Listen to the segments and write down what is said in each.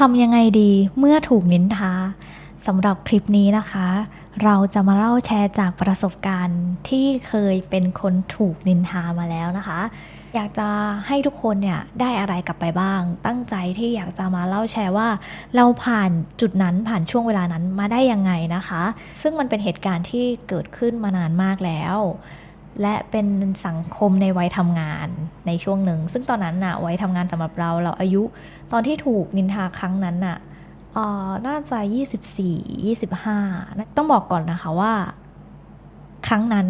ทำยังไงดีเมื่อถูกนินทาสำหรับคลิปนี้นะคะ เราจะมาเล่าแชร์จากประสบการณ์ที่เคยเป็นคนถูกนินทามาแล้วนะคะ อยากจะให้ทุกคนเนี่ยได้อะไรกลับไปบ้าง ตั้งใจที่อยากจะมาเล่าแชร์ว่า เราผ่านจุดนั้นผ่านช่วงเวลานั้นมาได้ยังไงนะคะ ซึ่งมันเป็นเหตุการณ์ที่เกิดขึ้นมานานมากแล้วและเป็นสังคมในวัยทำงานในช่วงหนึ่ง ซึ่งตอนนั้นน่ะวัยทำงานสำหรับเราเราอายุ ตอนที่ถูกนินทาครั้งนั้นน่ะเอ่อน่าจะ 24 25 ต้องบอกก่อนนะคะว่า ครั้งนั้น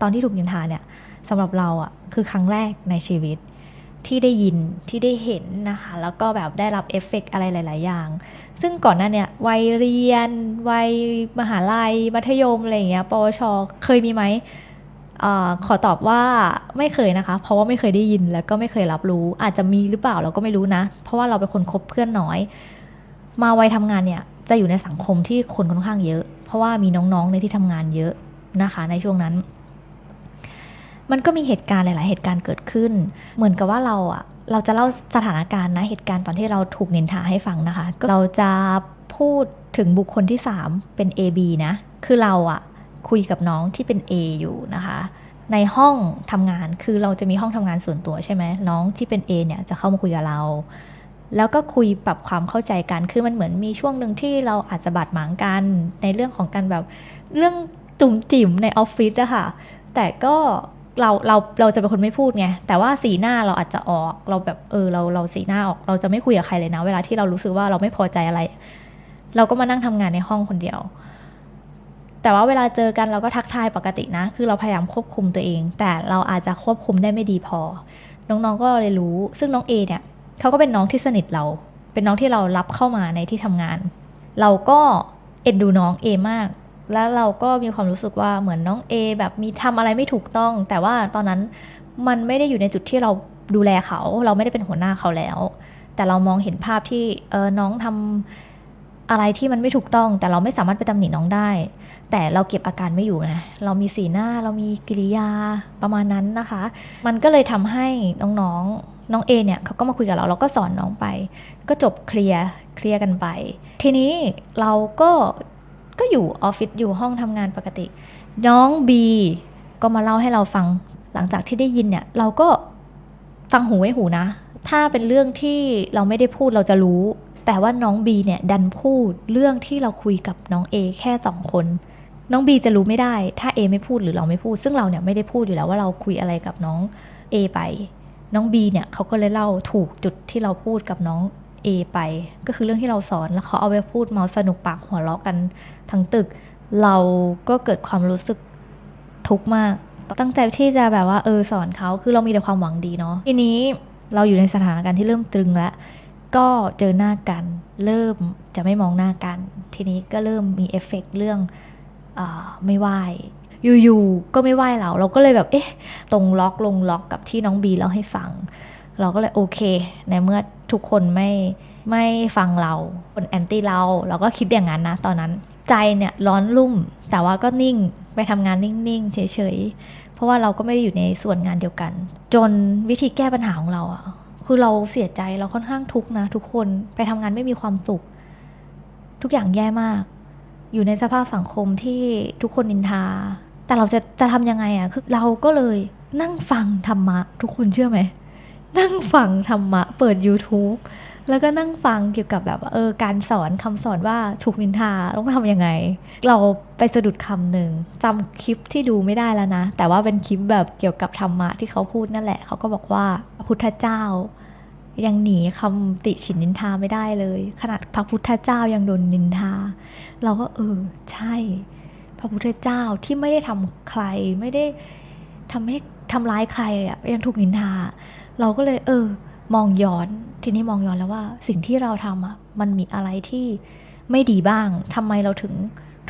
ตอนที่ถูกนินทาเนี่ยสำหรับเราอะ่ะคือครั้งแรกในชีวิตที่ได้ยินที่ได้เห็นนะคะ แล้วก็แบบได้รับเอฟเฟกต์อะไรหลาย ๆ อย่าง ซึ่งก่อนหน้าเนี่ยวัยเรียน วัยมหาลัย มัธยม อะไรอย่างเงี้ยปวช เคยมีไหม ขอตอบว่าไม่เคยนะคะ เพราะว่าไม่เคยได้ยินแล้วก็ไม่เคยรับรู้ อาจจะมีหรือเปล่าเราก็ไม่รู้นะ เพราะว่าเราเป็นคนคบเพื่อนน้อย มาวัยทำงานเนี่ยจะอยู่ในสังคมที่คนค่อนข้างเยอะ เพราะว่ามีน้องๆในที่ทำงานเยอะนะคะ ในช่วงนั้น มันก็มีเหตุการณ์หลาย ๆ เหตุการณ์เกิดขึ้น เหมือนกับว่าเราอะเราจะเล่าสถานการณ์นะเหตุการณ์ตอนที่เราถูกนินทาให้ฟังนะคะเราจะพูดถึงบุคคลที่ 3 เป็น A B นะ คือเราอะ คุยกับน้องที่เป็น A อยู่นะคะ ในห้องทำงานคือเราจะมีห้องทำงานส่วนตัวใช่ไหมน้องที่เป็น A เนี่ยจะเข้ามาคุยกับเรา แล้วก็คุยปรับความเข้าใจกันคือมันเหมือนมีช่วงหนึ่งที่เราอาจจะบาดหมางกันในเรื่องของการแบบเรื่องจุ่มจิ๋มในออฟฟิศอะค่ะแต่ก็เราเราเราจะเป็นคนไม่พูดไง แต่ว่าสีหน้าเราอาจจะออก เราแบบเออเราเราสีหน้าออก เราจะไม่คุยกับใครเลยนะ เวลาที่เรารู้สึกว่าเราไม่พอใจอะไร เราก็มานั่งทำงานในห้องคนเดียว แต่ว่าเวลาเจอกันเราก็ทักทายปกตินะ คือเราพยายามควบคุมตัวเอง แต่เราอาจจะควบคุมได้ไม่ดีพอ น้องๆก็เลยรู้ ซึ่งน้องเอเนี่ยเขาก็เป็นน้องที่สนิทเรา เป็นน้องที่เรารับเข้ามาในที่ทำงาน เราก็เอ็นดูน้องเอมาก แล้วเราก็มีความรู้สึกว่าเหมือนน้องเอแบบมีทำอะไรไม่ถูกต้อง แต่ว่าตอนนั้นมันไม่ได้อยู่ในจุดที่เราดูแลเขา เราไม่ได้เป็นหัวหน้าเขาแล้ว แต่เรามองเห็นภาพที่เออน้องทำอะไรที่มันไม่ถูกต้อง แต่เราไม่สามารถไปตำหนิน้องได้ แต่เราเก็บอาการไม่อยู่นะ เรามีสีหน้าเรามีกิริยาประมาณนั้นนะคะ มันก็เลยทำให้น้องๆ น้องเอเนี่ยเขาก็มาคุยกับเราเราก็สอนน้องไป ก็จบเคลียร์เคลียร์กันไป ทีนี้เราก็ก็อยู่ออฟฟิศอยู่ห้องทำงานปกติ น้องบีก็มาเล่าให้เราฟังหลังจากที่ได้ยินเนี่ย เราก็ฟังหูไว้หูนะ ถ้าเป็นเรื่องที่เราไม่ได้พูดเราจะรู้ แต่ว่าน้องบีเนี่ยดันพูดเรื่องที่เราคุยกับน้องเอแค่สองคน น้องบีจะรู้ไม่ได้ ถ้า A ไม่พูดหรือเราไม่พูด ซึ่งเราเนี่ยไม่ได้พูดอยู่แล้วว่าเราคุยอะไรกับน้อง A ไป น้อง B เนี่ยเขาก็เลยเล่าถูกจุดที่เราพูดกับน้อง A ไป ก็คือเรื่องที่เราสอนแล้วเขาเอาไปพูดเมาสนุกปากหัวเราะกันทั้งตึก เราก็เกิดความรู้สึกทุกข์มาก ตั้งใจที่จะแบบว่าเออสอนเขาคือเรามีแต่ความหวังดีเนาะทีนี้เราอยู่ในสถานการณ์ที่เริ่มตรึงแล้วก็เจอหน้ากัน เริ่มจะไม่มองหน้ากัน ทีนี้ก็เริ่มมีเอฟเฟกต์เรื่อง ไม่ไหวอยู่ๆก็ไม่ไหวเรา เราก็เลยแบบเอ๊ะตรงล็อกลงล็อกกับที่น้องบีเล่าให้ฟัง เราก็เลยโอเค ในเมื่อทุกคนไม่ไม่ฟังเราคนแอนตี้เรา เราก็คิดอย่างนั้นนะ ตอนนั้นใจเนี่ยร้อนรุ่ม แต่ว่าก็นิ่งไปทำงานนิ่งๆเฉยๆ เพราะว่าเราก็ไม่ได้อยู่ในส่วนงานเดียวกัน จนวิธีแก้ปัญหาของเราอะคือเราเสียใจเราค่อนข้างทุกข์นะ ทุกคนไปทำงานไม่มีความสุข ทุกอย่างแย่มาก อยู่ในสภาพสังคมที่ทุกคนนินทา แต่เราจะจะทำยังไงอะ่ะคือเราก็เลยนั่งฟังธรรมะ ทุกคนเชื่อไหม นั่งฟังธรรมะ เปิด YouTube แล้วก็นั่งฟังเกี่ยวกับแบบเออการสอนคำสอนว่าถูกนินทาต้องทำยังไง เราไปสะดุดคำหนึ่งจำคลิปที่ดูไม่ได้แล้วนะ แต่ว่าเป็นคลิปแบบเกี่ยวกับธรรมะที่เขาพูดนั่นแหละ เขาก็บอกว่าพระพุทธเจ้า ยังหนีคำติฉินนินทาไม่ได้เลย ขนาดพระพุทธเจ้ายังโดนนินทา เราก็เออใช่ พระพุทธเจ้าที่ไม่ได้ทำใครไม่ได้ทำให้ทำร้ายใครอะยังถูกนินทา เราก็เลย เออ มองย้อนทีนี้มองย้อนแล้วว่า สิ่งที่เราทำอะมันมีอะไรที่ไม่ดีบ้างทำไมเราถึง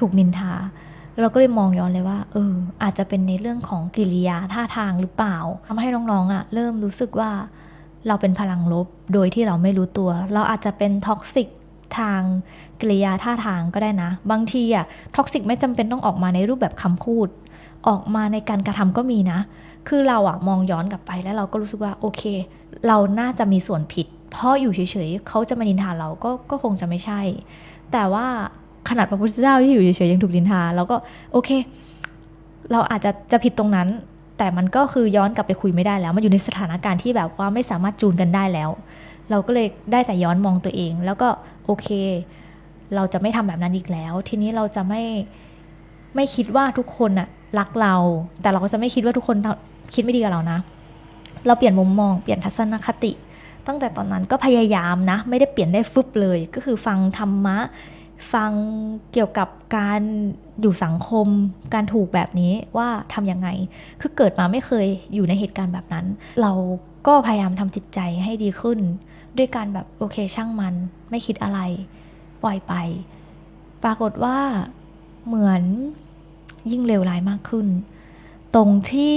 ถูกนินทา เราก็เลยมองย้อนเลยว่า เออ อาจจะเป็นในเรื่องของกิริยาท่าทางหรือเปล่าทำให้น้องๆอะ เริ่มรู้สึกว่า เราเป็นพลังลบโดยที่เราไม่รู้ตัว เราอาจจะเป็นท็อกซิกทางกิริยาท่าทางก็ได้นะ บางทีอะท็อกซิกไม่จำเป็นต้องออกมาในรูปแบบคำพูด ออกมาในการกระทำก็มีนะ คือเราอะมองย้อนกลับไปแล้วเราก็รู้สึกว่าโอเค เราน่าจะมีส่วนผิด เพราะอยู่เฉยๆเขาจะมานินทาเราก็ก็คงจะไม่ใช่ แต่ว่าขนาดพระพุทธเจ้าที่อยู่เฉยๆยังถูกนินทาเราก็โอเค เราอาจจะจะผิดตรงนั้น แต่มันก็คือย้อนกลับไปคุยไม่ได้แล้ว มันอยู่ในสถานการณ์ที่แบบว่าไม่สามารถจูนกันได้แล้ว เราก็เลยได้แต่ย้อนมองตัวเอง แล้วก็โอเค เราจะไม่ทำแบบนั้นอีกแล้ว ทีนี้เราจะไม่ไม่คิดว่าทุกคนน่ะรักเรา แต่เราก็จะไม่คิดว่าทุกคนคิดไม่ดีกับเรานะ เราเปลี่ยนมุมมองเปลี่ยนทัศนคติ ตั้งแต่ตอนนั้นก็พยายามนะ ไม่ได้เปลี่ยนได้ฟึบเลย ก็คือฟังธรรมะ ฟังเกี่ยวกับการอยู่สังคม การถูกแบบนี้ว่าทำยังไง คือเกิดมาไม่เคยอยู่ในเหตุการณ์แบบนั้น เราก็พยายามทำจิตใจให้ดีขึ้น ด้วยการแบบโอเคช่างมันไม่คิดอะไร ปล่อยไป ปรากฏว่าเหมือนยิ่งเลวร้ายมากขึ้น ตรงที่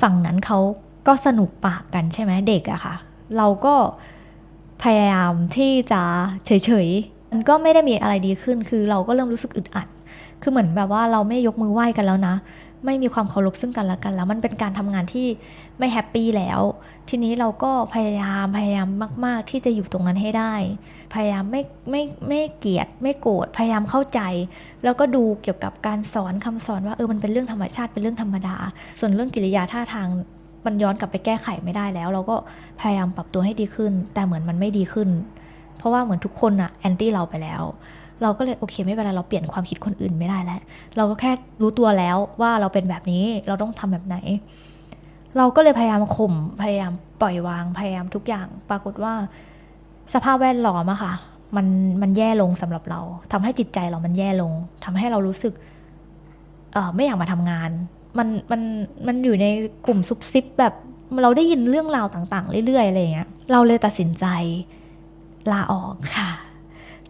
ฝั่งนั้นเขาก็สนุกปากกันใช่ไหมเด็กอะค่ะ เราก็พยายามที่จะเฉยๆ มันก็ไม่ได้มีอะไรดีขึ้น คือเราก็เริ่มรู้สึกอึดอัด คือเหมือนแบบว่าเราไม่ยกมือไหว้กันแล้วนะ ไม่มีความเคารพซึ่งกันและกันแล้ว มันเป็นการทำงานที่ไม่แฮปปี้แล้ว ทีนี้เราก็พยายามพยายามมาก ๆ ที่จะอยู่ตรงนั้นให้ได้ พยายามไม่ไม่ไม่เกลียดไม่โกรธ พยายามเข้าใจ แล้วก็ดูเกี่ยวกับการสอนคำสอนว่าเออ มันเป็นเรื่องธรรมชาติ เป็นเรื่องธรรมดา ส่วนเรื่องกิริยาท่าทางมันย้อนกลับไปแก้ไขไม่ได้แล้ว เราก็พยายามปรับตัวให้ดีขึ้น แต่เหมือนมันไม่ดีขึ้น ราะว่าเหมือนทุกคนอะแอนตี้เราไปแล้ว เราก็เลยโอเคไม่เป็นไรเราเปลี่ยนความคิดคนอื่นไม่ได้แล้ว เราก็แค่รู้ตัวแล้วว่าเราเป็นแบบนี้เราต้องทำแบบไหน เราก็เลยพยายามข่มพยายามปล่อยวางพยายามทุกอย่าง ปรากฏว่า สภาพแวดล้อมอะค่ะ มันมันแย่ลงสำหรับเราทำให้จิตใจเรามันแย่ลงทำให้เรารู้สึกเออไม่อยากมาทำงาน มันมันมันอยู่ในกลุ่มซุบซิบแบบเราได้ยินเรื่องราวต่างๆ เรื่อยๆอะไรอย่างเงี้ย เราเลยตัดสินใจ ลาออกค่ะ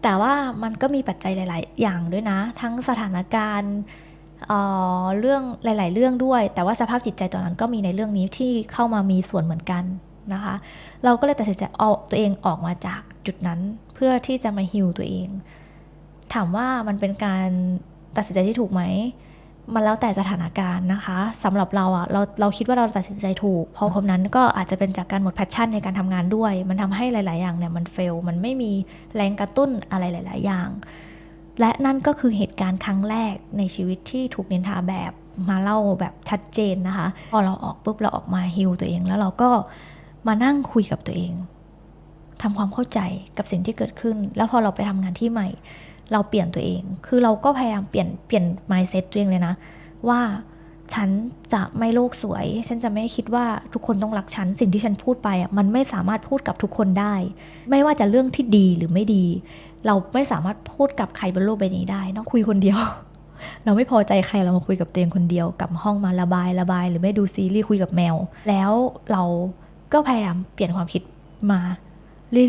แต่ว่ามันก็มีปัจจัยหลาย ๆ อย่างด้วยนะ ทั้งสถานการณ์เอ่อเรื่องหลาย ๆ เรื่องด้วย แต่ว่าสภาพจิตใจตอนนั้นก็มีในเรื่องนี้ที่เข้ามามีส่วนเหมือนกันนะคะ เราก็เลยตัดสินใจเอาตัวเองออกมาจากจุดนั้นเพื่อที่จะมาฮิวตัวเอง ถามว่ามันเป็นการตัดสินใจที่ถูกไหม มันแล้วแต่สถานการณ์นะคะสำหรับเราอะเราเราคิดว่าเราตัดสินใจถูกเพราะผมนั้นก็อาจจะเป็นจากการหมดแพชชั่นในการทำงานด้วย มันทำให้หลาย ๆ อย่างเนี่ยมันเฟล มันไม่มีแรงกระตุ้นอะไรหลาย ๆ อย่าง และนั่นก็คือเหตุการณ์ครั้งแรกในชีวิตที่ถูกนินทาแบบมาเล่าแบบชัดเจนนะคะ พอเราออกปุ๊บเราออกมาฮิลตัวเอง แล้วเราก็มานั่งคุยกับตัวเองทำความเข้าใจกับสิ่งที่เกิดขึ้น แล้วพอเราไปทำงานที่ใหม่ เราเปลี่ยนตัวเอง คือเราก็พยายามเปลี่ยนเปลี่ยน mindset ตัวเองเลยนะ ว่าฉันจะไม่โลกสวย ฉันจะไม่คิดว่าทุกคนต้องรักฉัน สิ่งที่ฉันพูดไปอะ มันไม่สามารถพูดกับทุกคนได้ ไม่ว่าจะเรื่องที่ดีหรือไม่ดี เราไม่สามารถพูดกับใครบนโลกใบนี้ได้ต้องคุยคนเดียว เราไม่พอใจใครเรามาคุยกับตัวเองคนเดียว กับห้องมาระบายระบาย หรือไม่ดูซีรีส์คุยกับแมว แล้วเราก็พยายามเปลี่ยนความคิดมา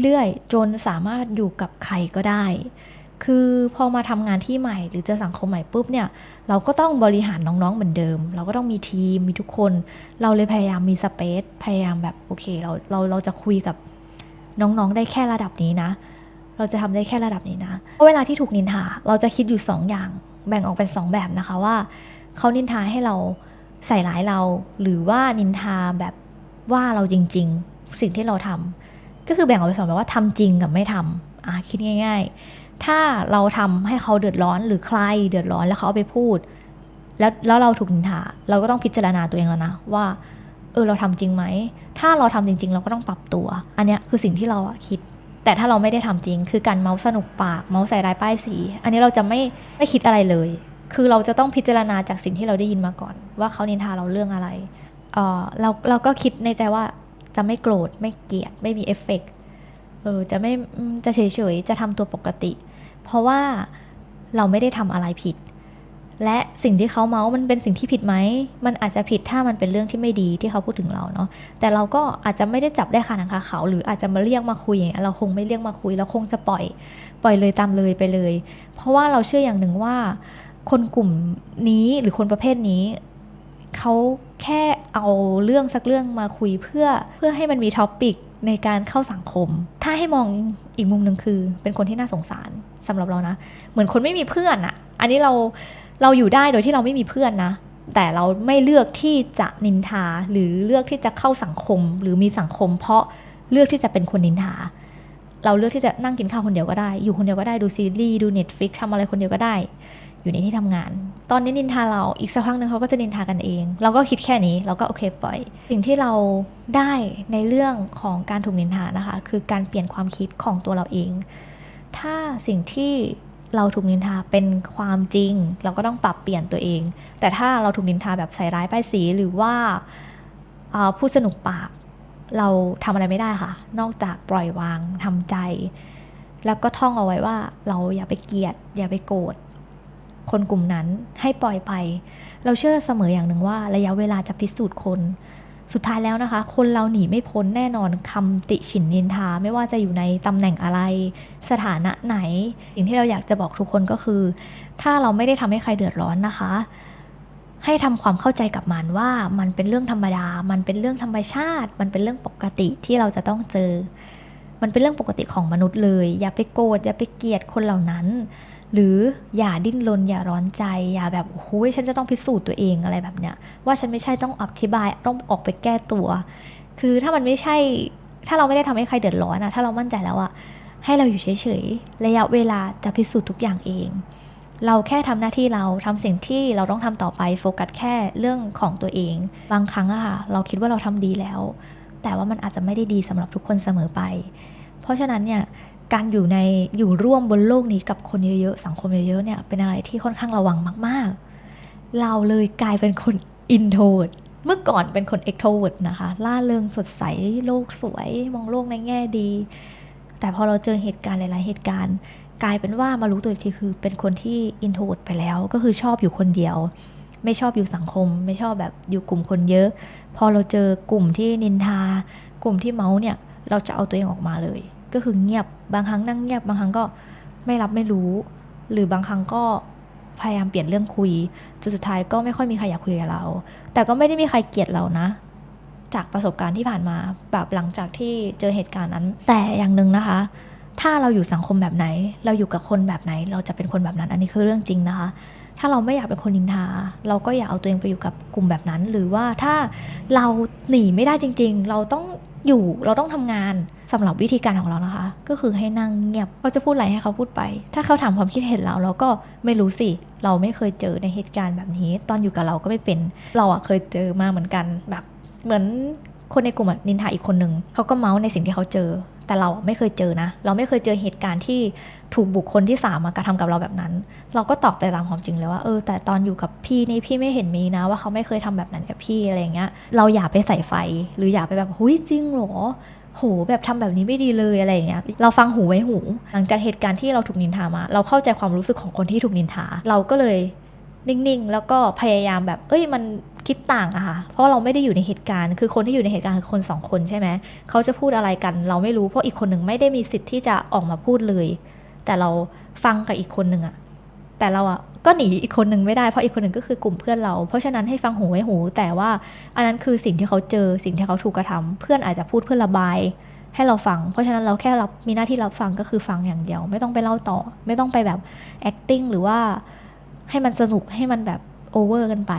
เรื่อยๆ จนสามารถอยู่กับใครก็ได้ คือพอมาทำงานที่ใหม่ หรือเจอสังคมใหม่ปุ๊บเนี่ยเราก็ต้องบริหารน้องๆเหมือนเดิม เราก็ต้องมีทีมมีทุกคน เราเลยพยายามมีสเปซพยายามแบบโอเคเราเราเราจะคุยกับน้องๆได้แค่ระดับนี้นะ เราจะทำได้แค่ระดับนี้นะเพราะเวลาที่ถูกนินทาเราจะคิดอยู่สองอย่างแบ่งออกเป็นสองแบบนะคะว่าเขานินทาให้เราใส่ร้ายเรา หรือว่านินทาแบบว่าเราจริง ๆ สิ่งที่เราทำก็คือแบ่งออกเป็นสองแบบว่าทำจริงกับไม่ทำอะคิดง่าย ๆ ถ้าเราทำให้เขาเดือดร้อนหรือใครเดือดร้อนแล้วเขาเอาไปพูด แล้วแล้วเราถูกนินทาเราก็ต้องพิจารณาตัวเองแล้วนะว่า เออเราทำจริงไหม ถ้าเราทำจริง ๆ เราก็ต้องปรับตัว อันนี้คือสิ่งที่เราคิด แต่ถ้าเราไม่ได้ทำจริง คือการเมาส์สนุกปากเมาส์ใส่ร้ายป้ายสี อันนี้เราจะไม่ไม่คิดอะไรเลย คือเราจะต้องพิจารณาจากสิ่งที่เราได้ยินมาก่อน ว่าเขานินทาเราเรื่องอะไรเออเราเราก็คิดในใจว่าจะไม่โกรธไม่เกลียดไม่มีเอฟเฟกต์เออจะไม่จะเฉยๆจะทำตัวปกติ เพราะว่าเราไม่ได้ทำอะไรผิด และสิ่งที่เขาเมาส์มันเป็นสิ่งที่ผิดไหม มันอาจจะผิดถ้ามันเป็นเรื่องที่ไม่ดีที่เขาพูดถึงเราเนาะ แต่เราก็อาจจะไม่ได้จับได้คาหนังคาเขา หรืออาจจะมาเรียกมาคุยอย่างเงี้ยเราคงไม่เรียกมาคุย เราคงจะปล่อย ปล่อยเลยตามเลยไปเลย เพราะว่าเราเชื่ออย่างหนึ่งว่า คนกลุ่มนี้หรือคนประเภทนี้เขาแค่เอาเรื่องสักเรื่องมาคุยเพื่อเพื่อให้มันมีท็อปิกในการเข้าสังคม ถ้าให้มองอีกมุมหนึ่งคือ เป็นคนที่น่าสงสาร สำหรับเรานะ เหมือนคนไม่มีเพื่อนอะอันนี้เราเราอยู่ได้โดยที่เราไม่มีเพื่อนนะ แต่เราไม่เลือกที่จะนินทา หรือเลือกที่จะเข้าสังคม หรือมีสังคม เพราะเลือกที่จะเป็นคนนินทา เราเลือกที่จะนั่งกินข้าวคนเดียวก็ได้ อยู่คนเดียวก็ได้ดูซีรีส์ดู Netflix ทำอะไรคนเดียวก็ได้ อยู่ในที่ทำงาน ตอนนี้นินทาเราอีกสักพักหนึ่งเขาก็จะนินทากันเอง เราก็คิดแค่นี้เราก็โอเคปล่อย สิ่งที่เราได้ในเรื่องของการถูกนินทานะคะ คือการเปลี่ยนความคิดของตัวเราเอง ถ้าสิ่งที่เราถูกนินทาเป็นความจริง เราก็ต้องปรับเปลี่ยนตัวเอง แต่ถ้าเราถูกนินทาแบบใส่ร้ายป้ายสีหรือว่าเอ่อพูดสนุกปาก เราทำอะไรไม่ได้ค่ะ นอกจากปล่อยวางทำใจ แล้วก็ท่องเอาไว้ว่า เราอย่าไปเกลียด อย่าไปโกรธคนกลุ่มนั้นให้ปล่อยไป เราเชื่อเสมออย่างหนึ่งว่า ระยะเวลาจะพิสูจน์คน สุดท้ายแล้วนะคะ คนเราหนีไม่พ้นแน่นอนคำติฉินนินทา ไม่ว่าจะอยู่ในตำแหน่งอะไร สถานะไหน สิ่งที่เราอยากจะบอกทุกคนก็คือ ถ้าเราไม่ได้ทำให้ใครเดือดร้อนนะคะ ให้ทำความเข้าใจกับมันว่ามันเป็นเรื่องธรรมดา มันเป็นเรื่องธรรมชาติ มันเป็นเรื่องปกติที่เราจะต้องเจอ มันเป็นเรื่องปกติของมนุษย์เลย อย่าไปโกรธอย่าไปเกลียดคนเหล่านั้น หรืออย่าดิ้นรนอย่าร้อนใจ อย่าแบบโอ้โหฉันจะต้องพิสูจน์ตัวเองอะไรแบบเนี้ยว่าฉันไม่ใช่ต้องอธิบายต้องออกไปแก้ตัว คือถ้ามันไม่ใช่ถ้าเราไม่ได้ทำให้ใครเดือดร้อนอะถ้าเรามั่นใจแล้วอะให้เราอยู่เฉยๆระยะเวลาจะพิสูจน์ทุกอย่างเอง เราแค่ทำหน้าที่เราทำสิ่งที่เราต้องทำต่อไปโฟกัสแค่เรื่องของตัวเอง บางครั้งอะค่ะเราคิดว่าเราทำดีแล้ว แต่ว่ามันอาจจะไม่ได้ดีสำหรับทุกคนเสมอไป เพราะฉะนั้นเนี่ย การอยู่ในอยู่ร่วมบนโลกนี้กับคนเยอะๆสังคมเยอะๆเนี่ยเป็นอะไรที่ค่อนข้างระวังมากๆ เราเลยกลายเป็นคนอินโทรดเมื่อก่อนเป็นคนเอ็กโทรดนะคะล่าเริงสดใสโลกสวย มองโลกในแง่ดี แต่พอเราเจอเหตุการณ์หลายๆเหตุการณ์ กลายเป็นว่ามารู้ตัวอีกทีคือเป็นคนที่อินโทรดไปแล้ว ก็คือชอบอยู่คนเดียว ไม่ชอบอยู่สังคม ไม่ชอบแบบอยู่กลุ่มคนเยอะ พอเราเจอกลุ่มที่นินทา กลุ่มที่เมาส์เนี่ยเราจะเอาตัวเองออกมาเลย ก็คือเงียบบางครั้งนั่งเงียบบางครั้งก็ไม่รับไม่รู้ หรือบางครั้งก็พยายามเปลี่ยนเรื่องคุยจนสุดท้ายก็ไม่ค่อยมีใครอยากคุยกับเรา แต่ก็ไม่ได้มีใครเกลียดเรานะ จากประสบการณ์ที่ผ่านมาแบบหลังจากที่เจอเหตุการณ์นั้น แต่อย่างหนึ่งนะคะ ถ้าเราอยู่สังคมแบบไหน เราอยู่กับคนแบบไหน เราจะเป็นคนแบบนั้น อันนี้คือเรื่องจริงนะคะ ถ้าเราไม่อยากเป็นคนนินทา เราก็อย่าเอาตัวเองไปอยู่กับกลุ่มแบบนั้น หรือว่าถ้าเราหนีไม่ได้จริง ๆ เราต้องอยู่เราต้องทำงาน สำหรับวิธีการของเรานะคะ ก็คือให้นั่งเงียบเขาจะพูดอะไรให้เขาพูดไป ถ้าเขาถามความคิดเห็นเราเราก็ไม่รู้สิ เราไม่เคยเจอในเหตุการณ์แบบนี้ ตอนอยู่กับเราก็ไม่เป็น เราอะเคยเจอมาเหมือนกันแบบเหมือนคนในกลุ่มนินทาอีกคนหนึ่งเขาก็เมาส์ในสิ่งที่เขาเจอ แต่เราไม่เคยเจอนะ เราไม่เคยเจอเหตุการณ์ที่ถูกบุคคลที่สามมากระทำกับเราแบบนั้น เราก็ตอบไปตามความจริงเลยว่าเออแต่ตอนอยู่กับพี่นี่พี่ไม่เห็นมีนะ ว่าเขาไม่เคยทำแบบนั้นกับพี่อะไรอย่างเงี้ยเราอย่าไปใส่ไฟ หรืออย่าไปแบบหุยจริงเหรอ โหแบบทำแบบนี้ไม่ดีเลยอะไรอย่างเงี้ยเราฟังหูไว้หู หลังจากเหตุการณ์ที่เราถูกนินทามา เราเข้าใจความรู้สึกของคนที่ถูกนินทา เราก็เลยนิ่งๆ แล้วก็พยายามแบบ เอ้ยมันคิดต่างอะค่ะ เพราะเราไม่ได้อยู่ในเหตุการณ์ คือคนที่อยู่ในเหตุการณ์คือคนสองคนใช่ไหม เขาจะพูดอะไรกัน เราไม่รู้ เพราะอีกคนหนึ่งไม่ได้มีสิทธิ์ที่จะออกมาพูดเลย แต่เราฟังกับอีกคนหนึ่งอะ แต่เราอะก็หนีอีกคนหนึ่งไม่ได้เพราะอีกคนหนึ่งก็คือกลุ่มเพื่อนเรา เพราะฉะนั้นให้ฟังหูไว้หู แต่ว่าอันนั้นคือสิ่งที่เขาเจอสิ่งที่เขาถูกกระทำเพื่อนอาจจะพูดเพื่อระบาย ให้เราฟัง เพราะฉะนั้นเราแค่รับมีหน้าที่รับฟังก็คือฟังอย่างเดียว ไม่ต้องไปเล่าต่อ ไม่ต้องไปแบบ acting หรือว่าให้มันสนุกให้มันแบบ over กันไป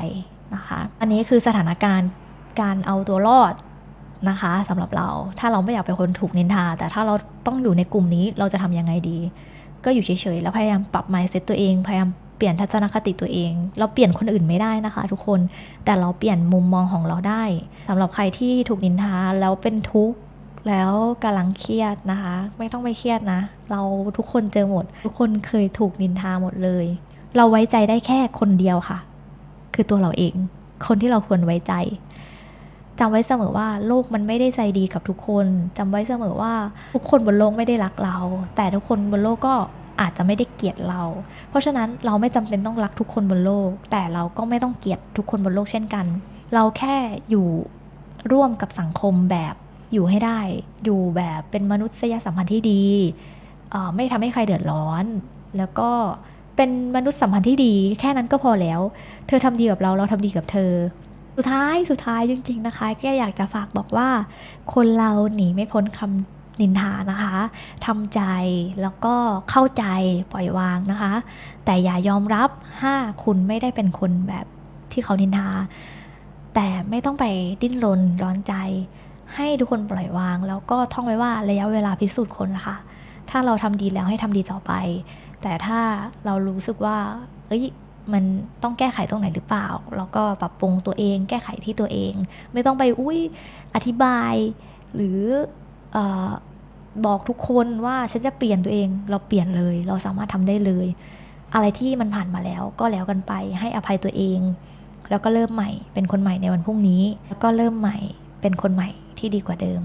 นะคะ อันนี้คือสถานการณ์การเอาตัวรอดนะคะสำหรับเรา ถ้าเราไม่อยากเป็นคนถูกนินทา แต่ถ้าเราต้องอยู่ในกลุ่มนี้เราจะทำยังไงดี ก็อยู่เฉยๆ แล้วพยายามปรับ mindset ตัวเอง พยายามเปลี่ยนทัศนคติตัวเอง เราเปลี่ยนคนอื่นไม่ได้นะคะ ทุกคน แต่เราเปลี่ยนมุมมองของเราได้สำหรับใครที่ถูกนินทาแล้วเป็นทุกข์แล้วกำลังเครียดนะคะ ไม่ต้องไปเครียดนะ เราทุกคนเจอหมด ทุกคนเคยถูกนินทาหมดเลย เราไว้ใจได้แค่คนเดียวค่ะ คือตัวเราเอง คนที่เราควรไว้ใจ จำไว้เสมอว่าโลกมันไม่ได้ใจดีกับทุกคนจำไว้เสมอว่าทุกคนบนโลกไม่ได้รักเรา แต่ทุกคนบนโลกก็อาจจะไม่ได้เกลียดเรา เพราะฉะนั้นเราไม่จำเป็นต้องรักทุกคนบนโลก แต่เราก็ไม่ต้องเกลียดทุกคนบนโลกเช่นกัน เราแค่อยู่ร่วมกับสังคมแบบอยู่ให้ได้ อยู่แบบเป็นมนุษยสัมพันธ์ที่ดี ไม่ทำให้ใครเดือดร้อน แล้วก็เป็นมนุษยสัมพันธ์ที่ดี แค่นั้นก็พอแล้ว เธอทำดีกับเรา เราทำดีกับเธอ สุดท้ายสุดท้ายจริง ๆนะคะแค่อยากจะฝากบอกว่า คนเราหนีไม่พ้นคำนินทานะคะทำใจแล้วก็เข้าใจปล่อยวางนะคะ แต่อย่ายอมรับถ้าคุณไม่ได้เป็นคนแบบที่เขานินทา แต่ไม่ต้องไปดิ้นรนร้อนใจ ให้ทุกคนปล่อยวาง แล้วก็ท่องไว้ว่าระยะเวลาพิสูจน์คนนะคะถ้าเราทำดีแล้วให้ทำดีต่อไป แต่ถ้าเรารู้สึกว่าเอ้ย มันต้องแก้ไขตรงไหนหรือเปล่า แล้วก็ปรับปรุงตัวเอง แก้ไขที่ตัวเอง ไม่ต้องไปอุ้ยอธิบาย หรืออบอกทุกคนว่าฉันจะเปลี่ยนตัวเอง เราเปลี่ยนเลย เราสามารถทำได้เลย อะไรที่มันผ่านมาแล้วก็แล้วกันไป ให้อภัยตัวเอง แล้วก็เริ่มใหม่ เป็นคนใหม่ในวันพรุ่งนี้ แล้วก็เริ่มใหม่ เป็นคนใหม่ที่ดีกว่าเดิม